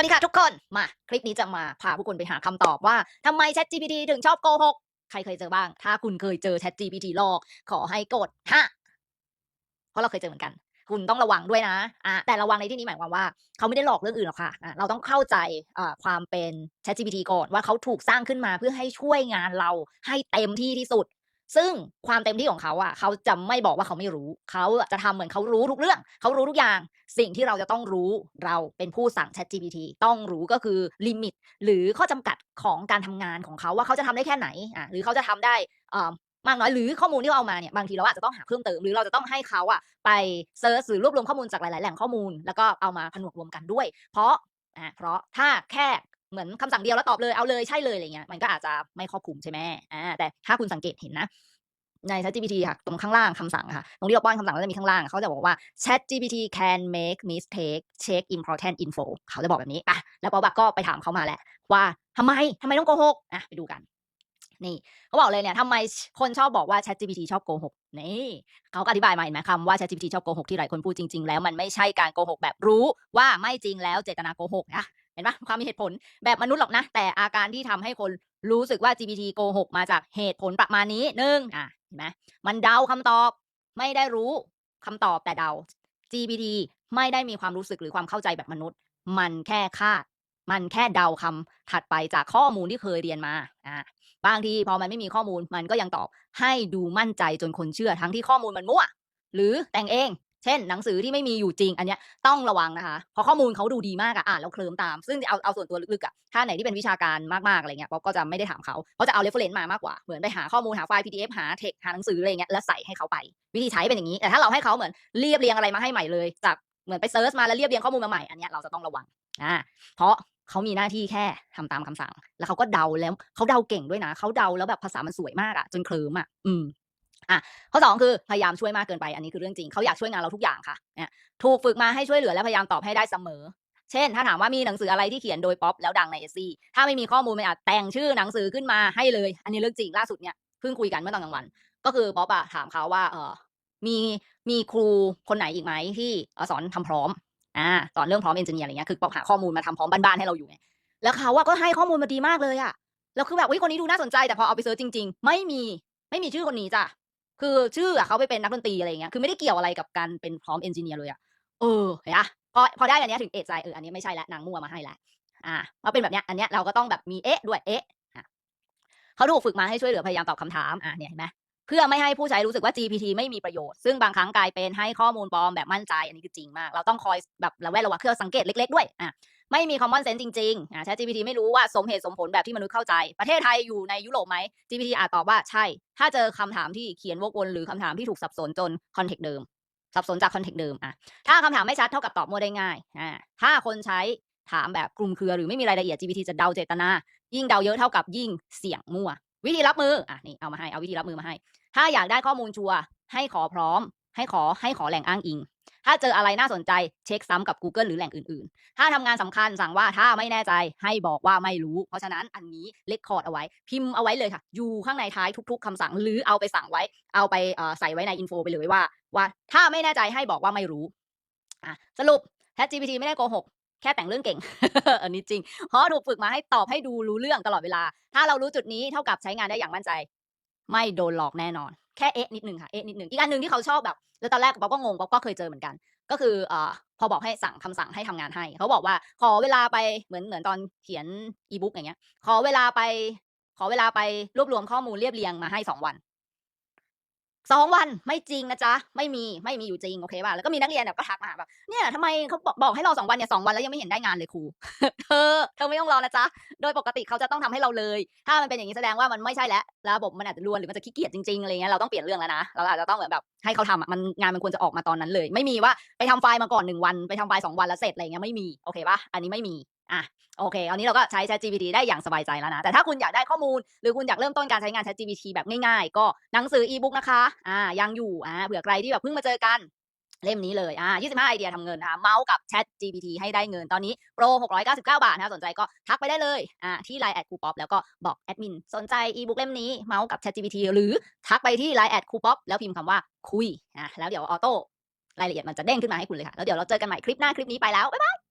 วัสดีค่ะทุกคน มา คลิปนี้จะมาพาผู้คนไปหาคำตอบว่าทำไม Chat GPT ถึงชอบโกหก ใครเคยเจอบ้าง ถ้าคุณเคยเจอ Chat GPT หลอก ขอให้กดห้าเพราะเราเคยเจอเหมือนกัน คุณต้องระวังด้วยนะอะแต่ระวังในที่นี้หมายความว่า เขาไม่ได้หลอกเรื่องอื่นหรอกค่ะอะเราต้องเข้าใจความเป็น Chat GPT ก่อนว่าเขาถูกสร้างขึ้นมาเพื่อให้ช่วยงานเราให้เต็มที่ที่สุด ซึ่งความเต็มที่ของเขาอะ เขาจะไม่บอกว่าเขาไม่รู้ เขาจะทำเหมือนเขารู้ทุกเรื่อง เขารู้ทุกอย่าง สิ่งที่เราจะต้องรู้เราเป็นผู้สั่ง Chat GPT ต้องรู้ก็คือลิมิต หรือข้อจำกัดของการทำงานของเขาว่าเขาจะทำได้แค่ไหนอะหรือเขาจะทำได้อ่อมากน้อยหรือข้อมูลที่เราเอามาเนี่ยบางทีเราอาจจะต้องหาเพิ่มเติมหรือเราจะต้องให้เขาอะไปเซิร์ชหรือรวบรวมข้อมูลจากหลาย ๆ แหล่งข้อมูล แล้วก็เอามาผนวกรวมกันด้วย เพราะอะเพราะถ้าแค่ เหมือนคำสั่งเดียวแล้วตอบเลยเอาเลยใช่เลยอะไรเงี้ยมันก็อาจจะไม่ครอบคลุมใช่ไหมอ่าแต่ถ้าคุณสังเกตเห็นนะใน ChatGPT ค่ะตรงข้างล่างคำสั่งค่ะ ตรงที่เราป้อนคำสั่งแล้วจะมีข้างล่างเขาจะบอกว่า ChatGPT can make mistake check important info เขาจะบอกแบบนี้อะแล้วปอบักก็ไปถามเขามาแหละว่าทำไมทำไมต้องโกหกอะไปดูกัน นี่เขาบอกเลยเนี่ยทำไมคนชอบบอกว่า ChatGPT ชอบโกหกนี่เขาก็อธิบายมาเห็นไหมคำว่า ChatGPT ชอบโกหกที่หลายคนพูดจริง ๆ แล้วมันไม่ใช่การโกหกแบบรู้ว่าไม่จริงแล้วเจตนาโกหกนะเห็นปะความมีเหตุผลแบบมนุษย์หรอกนะ แต่อาการที่ทำให้คนรู้สึกว่า GPT โกหกมาจากเหตุผลประมาณนี้หนึ่งอะเห็นไหมมันเดาคำตอบ ไม่ได้รู้คำตอบแต่เดา GPT ไม่ได้มีความรู้สึกหรือความเข้าใจแบบมนุษย์ มันแค่คาด มันแค่เดาคำถัดไปจากข้อมูลที่เคยเรียนมาอ่าบางทีพอมันไม่มีข้อมูลมันก็ยังตอบให้ดูมั่นใจจนคนเชื่อทั้งที่ข้อมูลมันมั่ว หรือแต่งเอง เช่น หนังสือที่ไม่มีอยู่จริง อันเนี้ยต้องระวังนะคะเพราะข้อมูลเขาดูดีมากอะอ่านแล้วเคลิ้มตาม ซึ่งเอาเอาส่วนตัวลึกๆอะถ้าไหนที่เป็นวิชาการมากๆอะไรเงี้ยป๊อปก็จะไม่ได้ถามเขาเขาจะเอา reference มามากกว่าเหมือนไปหาข้อมูลหาไฟล์ PDF หาเทคหาหนังสืออะไรเงี้ยแล้วใส่ให้เขาไป วิธีใช้เป็นอย่างนี้แต่ถ้าเราให้เขาเหมือนเรียบเรียงอะไรมาให้ใหม่เลยจากเหมือนไปเซิร์ชมาแล้วเรียบเรียงข้อมูลมาใหม่อันเนี้ยเราจะต้องระวัง อ่าเพราะเขามีหน้าที่แค่ทำตามคำสั่ง แล้วเขาก็เดาแล้วเขาเดาเก่งด้วยนะเขาเดาแล้วแบบภาษามันสวยมากอะจนเคลิ้มอะอืมอะข้อสองคือพยายามช่วยมากเกินไปอันนี้คือเรื่องจริงเขาอยากช่วยงานเราทุกอย่างค่ะเนี่ยถูกฝึกมาให้ช่วยเหลือและพยายามตอบให้ได้เสมอ เช่น ถ้าถามว่ามีหนังสืออะไรที่เขียนโดยป๊อปแล้วดังในเอซีถ้าไม่มีข้อมูลมันอาจแต่งชื่อหนังสือขึ้นมาให้เลย อันนี้เรื่องจริงล่าสุดเนี่ยเพิ่งคุยกันเมื่อตอนกลางวัน ก็คือป๊อปอะถามเขาว่าเออมีมีครูคนไหนอีกไหมที่สอนทำพร้อม อ่าสอนเรื่องพร้อมเอนจิเนียร์อะไรเงี้ยคือปอปหาข้อมูลมาทำพร้อมบ้านๆให้เราอยู่ไงแล้วเขาว่าก็ให้ข้อมูลมาดีมากเลยอะแล้วคือแบบวิคนนี้ดูน่าสนใจแต่พอเอาไปเซิร์ชจริง ๆ ไม่มีไม่มีชื่อคนนี้จ้ะคือชื่ออะเขาไปเป็นนักดนตรีอะไรเงี้ยคือไม่ได้เกี่ยวอะไรกับการเป็นพร้อมเอนจิเนียร์เลยอะเออเห็นปะพอพอได้อันเนี้ยถึงเอะใจเอออันนี้ไม่ใช่ล้วนางมั่วมาให้แล้วอ่าพอเป็นแบบเนี้ยอันเนี้ยเราก็ต้องแบบมีเอ๊ะด้วยเอ๊ะเขาถูกฝึกมาให้ช่วยเหลือพยายามตอบคำถามอะเนี่ยเห็นไหม พื่อไม่ให้ผู้ใช้รู้สึกว่า GPT ไม่มีประโยชน์ ซึ่งบางครั้งกลายเป็นให้ข้อมูลปลอมแบบมั่นใจ อันนี้คือจริงมาก เราต้องคอยแบบระแวดระวังเครื่องสังเกตเล็กๆด้วยอะไม่มี common sense จริงๆอ่า ChatGPT ไม่รู้ว่าสมเหตุสมผลแบบที่มนุษย์เข้าใจ ประเทศไทยอยู่ในยุโรปไหม GPT อาจตอบว่าใช่ ถ้าเจอคำถามที่เขียนวกวนหรือคำถามที่ถูกสับสนจนคอนเทกต์เดิม สับสนจากคอนเทกต์เดิมอะถ้าคำถามไม่ชัดเท่ากับตอบมั่วได้ง่ายอ่าถ้าคนใช้ถามแบบคลุมเครือหรือไม่มีรายละเอียด GPT จะเดาเจตนา ยิ่งเดาเยอะเท่ากับยิ่งเสี่ยงมั่ว วิธีรับมืออะนี่เอามาให้เอาวิธีรับมือมาให้ ถ้าอยากได้ข้อมูลชัวร์ให้ขอพร้อม ให้ขอให้ขอแหล่งอ้างอิง ถ้าเจออะไรน่าสนใจเช็คซ้ำกับ Google หรือแหล่งอื่นๆ ถ้าทำงานสำคัญสั่งว่าถ้าไม่แน่ใจให้บอกว่าไม่รู้ เพราะฉะนั้นอันนี้เลคคอร์ดเอาไว้ พิมพ์เอาไว้เลยค่ะ อยู่ข้างในท้ายทุก ๆคำสั่งหรือเอาไปสั่งไว้ เอาไปใส่ไว้ในอินโฟไปเลยว่า ว่าถ้าไม่แน่ใจให้บอกว่าไม่รู้อะสรุป ChatGPT ไม่ได้โกหก แค่แต่งเรื่องเก่ง อันนี้จริง เพราะถูกฝึกมาให้ตอบให้ดูรู้เรื่องตลอดเวลา ถ้าเรารู้จุดนี้เท่ากับใช้งานได้อย่างมั่นใจ ไม่โดนหลอกแน่นอน แค่เอ๊ะนิดนึงค่ะ เอ๊ะนิดนึง อีกอันหนึ่งที่เขาชอบแบบ แล้วตอนแรกป๊อปก็งงป๊อปก็เคยเจอเหมือนกัน ก็คือเอ่อพอบอกให้สั่งคำสั่งให้ทำงานให้ เขาบอกว่า ขอเวลาไปเหมือนเหมือนตอนเขียนอีบุ๊กอย่างเงี้ย ขอเวลาไป ขอเวลาไปรวบรวมข้อมูลเรียบเรียงมาให้สองวัน สองวันไม่จริงนะจ๊ะไม่มีไม่มีอยู่จริงโอเคป่ะแล้วก็มีนักเรียนแบบก็ทักมาแบบเนี่ยทำไมเขาบอกบอกให้รอสองวันเนี่ยสองวันแล้วยังไม่เห็นได้งานเลยครูเธอเธอไม่ต้องรอนะจ๊ะโดยปกติเขาจะต้องทำให้เราเลย ถ้ามันเป็นอย่างนี้แสดงว่ามันไม่ใช่แล้วระบบมันอาจจะรวนหรือมันจะขี้เกียจจริงๆอะไรเงี้ยเราต้องเปลี่ยนเรื่องแล้วนะเราอาจจะต้องแบบให้เขาทำอะมันงานมันควรจะออกมาตอนนั้นเลย ไม่มีว่าไปทำไฟล์มาก่อนหนึ่งวันไปทำไฟล์สองวันแล้วเสร็จอะไรเงี้ยไม่มีโอเคป่ะอันนี้ไม่มี อะโอเคอันนี้เราก็ใช้ ChatGPT ได้อย่างสบายใจแล้วนะ แต่ถ้าคุณอยากได้ข้อมูล หรือคุณอยากเริ่มต้นการใช้งาน ChatGPT แบบง่ายๆ ก็หนังสืออีบุ๊กนะคะอ่ายังอยู่อ่าเผื่อใครที่แบบเพิ่งมาเจอกันเล่มนี้เลยอ่า25 ไอเดียทำเงินนะคะเมาส์กับ Chat GPT ให้ได้เงิน ตอนนี้โปร 699 บาทนะคะสนใจก็ทักไปได้เลยอ่าที่ Line แอดคูป๊อปแล้วก็บอกแอดมิน สนใจอีบุ๊กเล่มนี้เมาส์กับ Chat GPT หรือทักไปที่ Line แอดคูป๊อปแล้วพิมพ์คำว่าคุยอ่าแล้วเดี๋ยวออโต้รายละเอียดมันจะเด้งขึ้นมาให้คุณเลยค่ะ แล้วเดี๋ยวเราเจอกันใหม่คลิปหน้าคลิปนี้ไปแล้ว บ๊ายบาย